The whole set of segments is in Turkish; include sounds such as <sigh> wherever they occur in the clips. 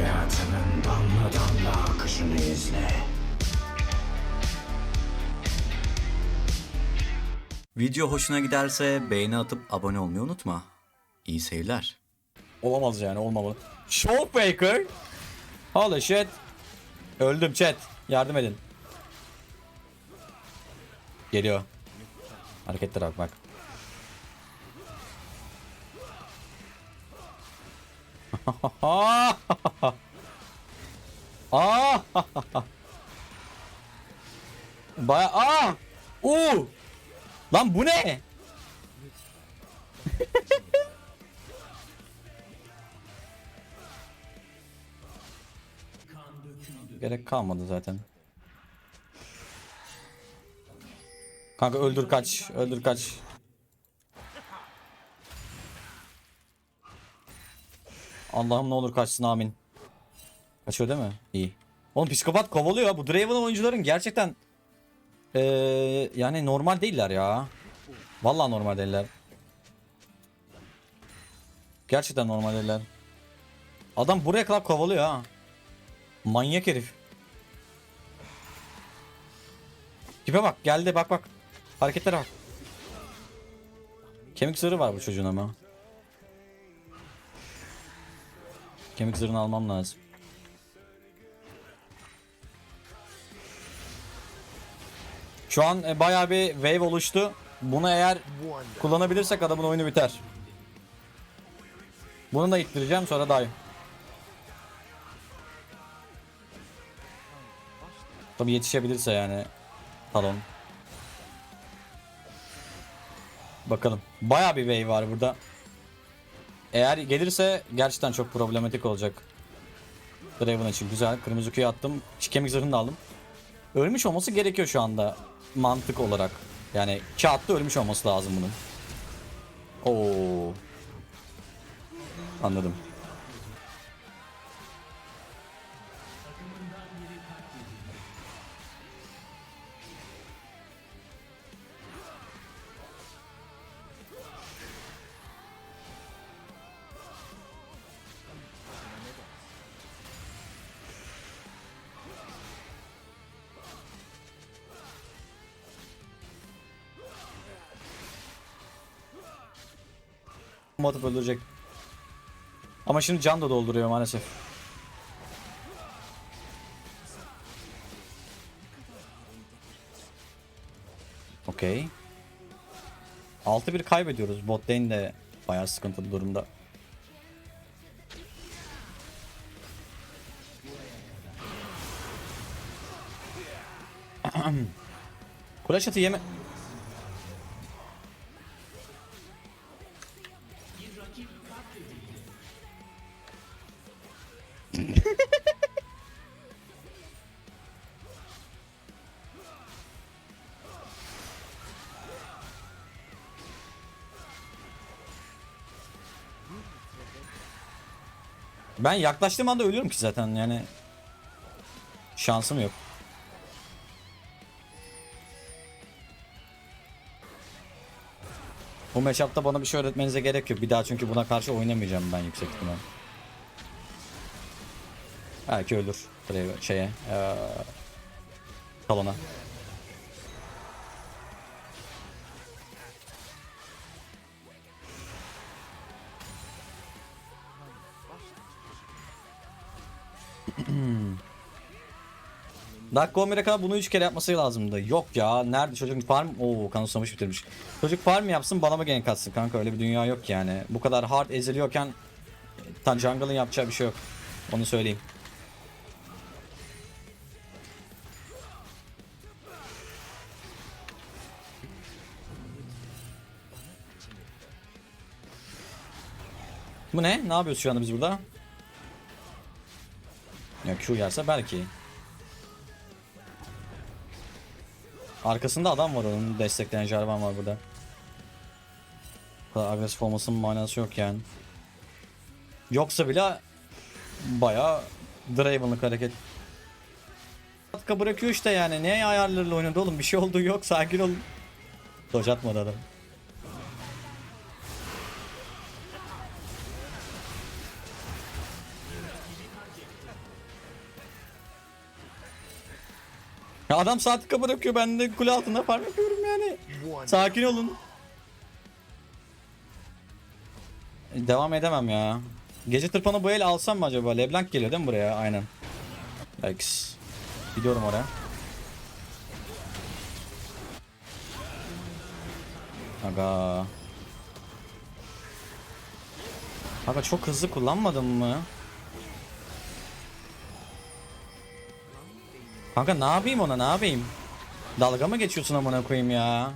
Hayatının damla damla akışını izle. Video hoşuna giderse beğeni atıp abone olmayı unutma. İyi seyirler. Olamaz yani olmamalı. Showbreaker. Holy shit. Öldüm chat. Yardım edin. Geliyor. Hareketlere bak bak. Aa! <laughs> Baya aa! U! Lan bu ne? <laughs> Gerek kalmadı zaten. Kanka öldür kaç. Öldür kaç. Allah'ım ne olur kaçsın amin. Kaçıyor değil mi? İyi. Oğlum psikopat kovalıyor. Bu Draven oyuncuların gerçekten ee, yani normal değiller ya. Vallahi normal değiller. Gerçekten normal değiller. Adam buraya kadar kovalıyor ha. Manyak herif. Tipe bak geldi bak bak. Hareketlere bak. Kemik zırhı var bu çocuğun ama. Kemik zırhını almam lazım. Şu an e, bayağı bir wave oluştu. Bunu eğer kullanabilirsek adamın oyunu biter. Bunu da ittireceğim sonra dive. Tabi yetişebilirse yani Talon. Bakalım. Baya bir wave var burada. Eğer gelirse gerçekten çok problematik olacak. Draven için güzel. Kırmızı küye attım. Kemik zırhını da aldım. Ölmüş olması gerekiyor şu anda. Mantık olarak. Yani kağıtta ölmüş olması lazım bunun. Oo. Anladım. Atıp öldürecek. Ama şimdi can da dolduruyor maalesef. Okey. 6-1 kaybediyoruz. Bot lane de bayağı sıkıntılı durumda. <clears throat> Kulaç atı yeme... Ben yaklaştığım anda ölüyorum ki zaten yani. Şansım yok. Bu matchup'ta bana bir şey öğretmenize gerek yok. Bir daha çünkü buna karşı oynamayacağım ben yüksek ihtimal. Belki ölür. Şeye. Ee, salona. Dakika 11'e kadar bunu 3 kere yapması lazımdı. Yok ya nerede çocuk farm? Oo kanıtlamış bitirmiş. Çocuk farm yapsın bana mı gank atsın kanka öyle bir dünya yok yani. Bu kadar hard eziliyorken tan jungle'ın yapacağı bir şey yok. Onu söyleyeyim. Bu ne? Ne yapıyoruz şu anda biz burada? Ya Q yerse belki. Arkasında adam var onun destekleyen Jarvan var burada. Bu kadar agresif olmasının manası yok yani. Yoksa bile baya Draven'lık hareket. Atka bırakıyor işte yani. Ne ayarlarıyla oynadı oğlum? Bir şey olduğu yok. Sakin olun. Dodge atmadı adam. Adam saati kapı bırakıyor ben de kule altında farm yapıyorum yani. Sakin olun. Devam edemem ya. Gece tırpanı bu el alsam mı acaba? Leblanc geliyor değil mi buraya? Aynen. Yikes. Gidiyorum oraya. Aga. Aga çok hızlı kullanmadın mı? Kanka ne yapayım ona ne yapayım? Dalga mı geçiyorsun amına koyayım ya?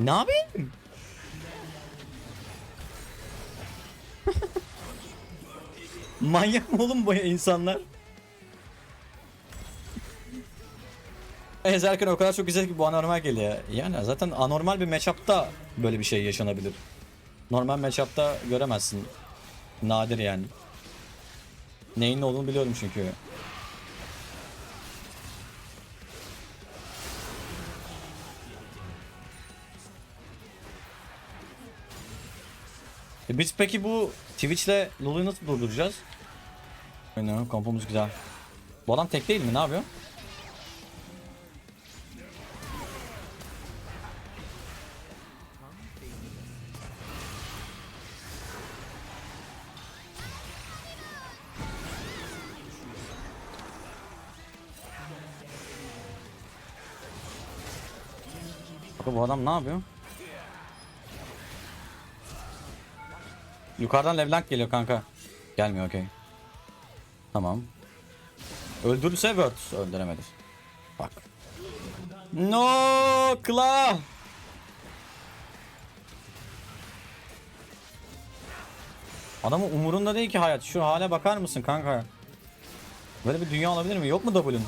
Ne yapayım? <laughs> Manyak mı oğlum bu insanlar? Ezerken o kadar çok güzel ki bu anormal geliyor. Yani zaten anormal bir matchup'ta böyle bir şey yaşanabilir. Normal matchup'ta göremezsin. Nadir yani. Neyin ne olduğunu biliyorum çünkü. E biz peki bu Twitch'le Lulu'yu nasıl durduracağız? Aynen kampımız güzel. Bu adam tek değil mi? Ne yapıyor? Bakın bu adam ne yapıyor? Yukarıdan Leblanc geliyor kanka. Gelmiyor okey. Tamam. Öldürürse Word. Öldüremedi. Bak. No, Kla. Adamın umurunda değil ki hayat. Şu hale bakar mısın kanka? Böyle bir dünya olabilir mi? Yok mu W'un?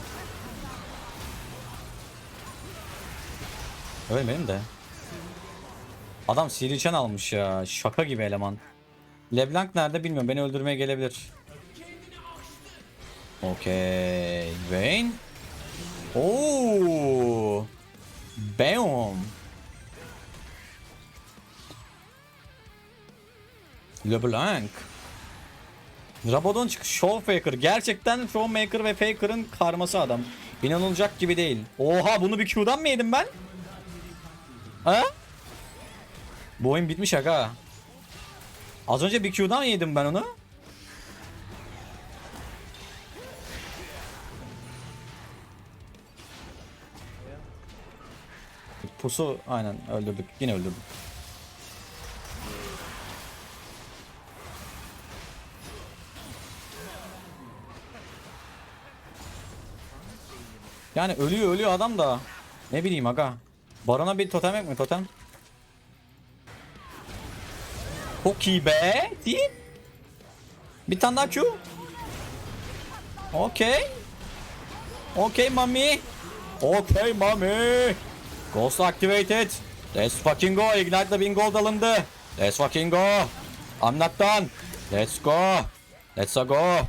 Ölmedim de. Adam Sirichen almış ya. Şaka gibi eleman. Leblanc nerede bilmiyorum. Beni öldürmeye gelebilir. Okey. Vayne. Oo. Bam. LeBlanc. Rabadon çık Showmaker. Gerçekten Showmaker ve Faker'ın karması adam. İnanılacak gibi değil. Oha bunu bir Q'dan mı yedim ben? Ha? Bu oyun bitmiş aga. Az önce bir Q'dan yedim ben onu. Pusu aynen öldürdük. Yine öldürdük. Yani ölüyor ölüyor adam da. Ne bileyim aga. Barona bir totem yok mu totem? Çok iyi be. Değil. Bir tane daha Q. Okey. Okey mami. Okey mami. Ghost activated. Let's fucking go. Ignite the bin gold alındı. Let's fucking go. I'm not done. Let's go. Let's go.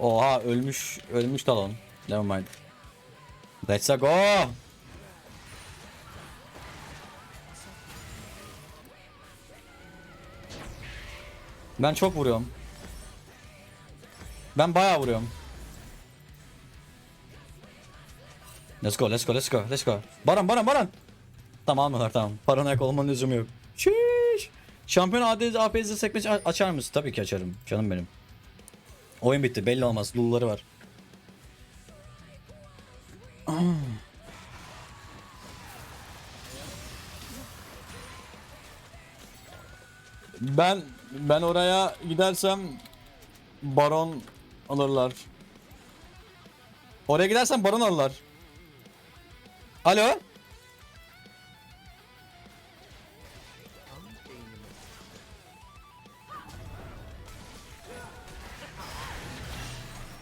Oha ölmüş ölmüş talon. Never mind. Let's go. Ben çok vuruyorum. Ben bayağı vuruyorum. Let's go, let's go, let's go, let's go. Baran, Baran, Baran. Tamam almıyorlar tamam. Paranoyak olmanın lüzumu yok. Şiş. Şampiyon AD APZ sekmesi açar mısın? Tabii ki açarım. Canım benim. Oyun bitti. Belli olmaz. Lulları var. Ben ben oraya gidersem baron alırlar. Oraya gidersem baron alırlar. Alo?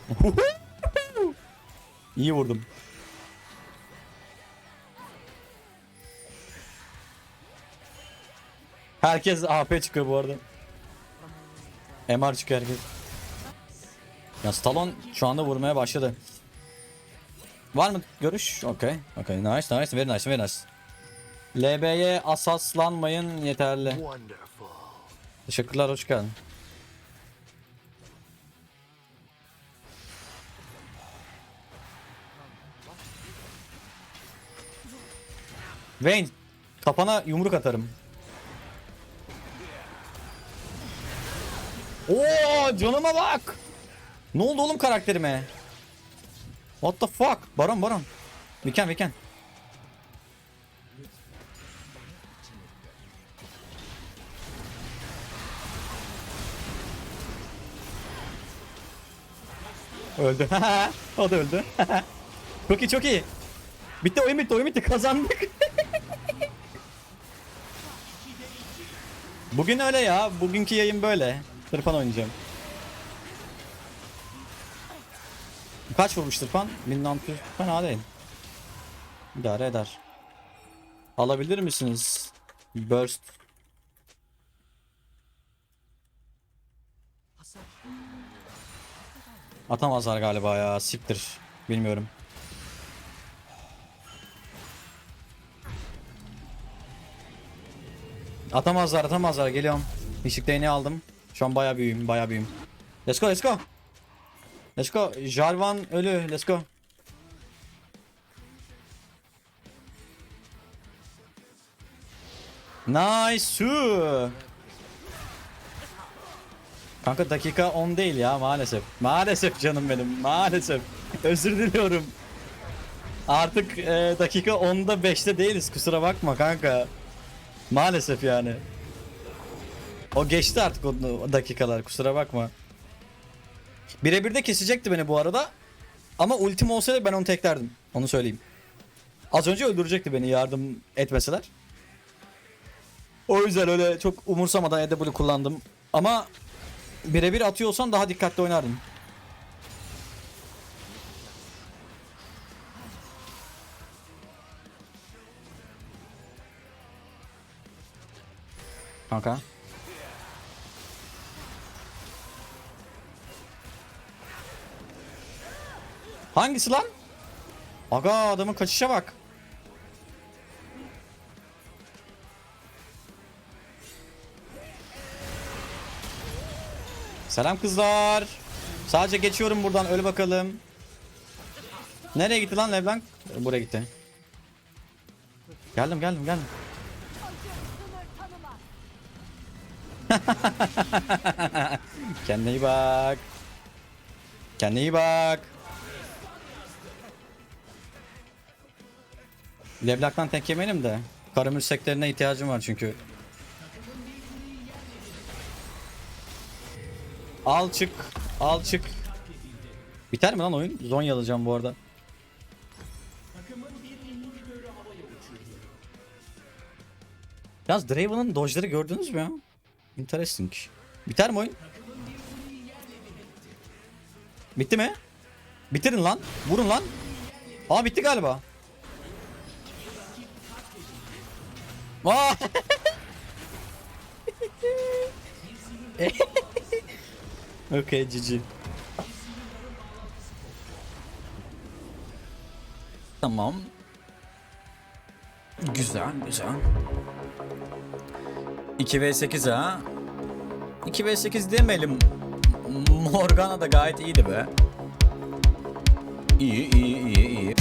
<laughs> İyi vurdum. Herkes AP çıkıyor bu arada. MR çıkıyor herkes. Ya Stallone şu anda vurmaya başladı. Var mı görüş? Okey. Okey. Nice, nice. Very nice, very nice. LB'ye asaslanmayın yeterli. Wonderful. Teşekkürler, hoş geldin. Vayne, kafana yumruk atarım. Oo canıma bak. Ne oldu oğlum karakterime? What the fuck? Baron baron. We can. Öldü. <laughs> o da öldü. <laughs> çok iyi çok iyi. Bitti oyun bitti oyun bitti kazandık. <laughs> Bugün öyle ya. Bugünkü yayın böyle. Tırpan oynayacağım. Kaç vurmuş Tırpan? 1600. Fena değil. İdare eder. Alabilir misiniz? Burst. Atamazlar galiba ya. Siktir. Bilmiyorum. Atamazlar atamazlar geliyorum. Işık değneği aldım. Şu an bayağı büyüğüm bayağı büyüğüm. Let's go let's go. Let's go. Jarvan ölü let's go. Nice. Kanka dakika 10 değil ya maalesef. Maalesef canım benim maalesef. Özür diliyorum. Artık e, dakika 10'da 5'te değiliz kusura bakma kanka. Maalesef yani. O geçti artık o dakikalar kusura bakma. Birebir de kesecekti beni bu arada. Ama ultim olsaydı ben onu teklerdim. Onu söyleyeyim. Az önce öldürecekti beni yardım etmeseler. O yüzden öyle çok umursamadan EW kullandım. Ama birebir atıyorsan daha dikkatli oynardım. Kanka. Hangisi lan? Aga adamın kaçışa bak. Selam kızlar. Sadece geçiyorum buradan öyle bakalım. Nereye gitti lan Leblanc? Buraya gitti. Geldim geldim geldim. <laughs> Kendine iyi bak. Kendine iyi bak. Leblanc'tan tek yemeyelim de. Karamür seklerine ihtiyacım var çünkü. Al çık. Al çık. Biter mi lan oyun? Zonya alacağım bu arada. Yalnız Draven'ın dodge'ları gördünüz mü ya? Interesting. Biter mi oyun? Bitti mi? Bitirin lan. Vurun lan. Aa bitti galiba. Aa! <laughs> okay GG. Tamam. Güzel güzel. 2v8 ha. 2v8 demeyelim. Morgana da gayet iyiydi be. İyi iyi iyi iyi.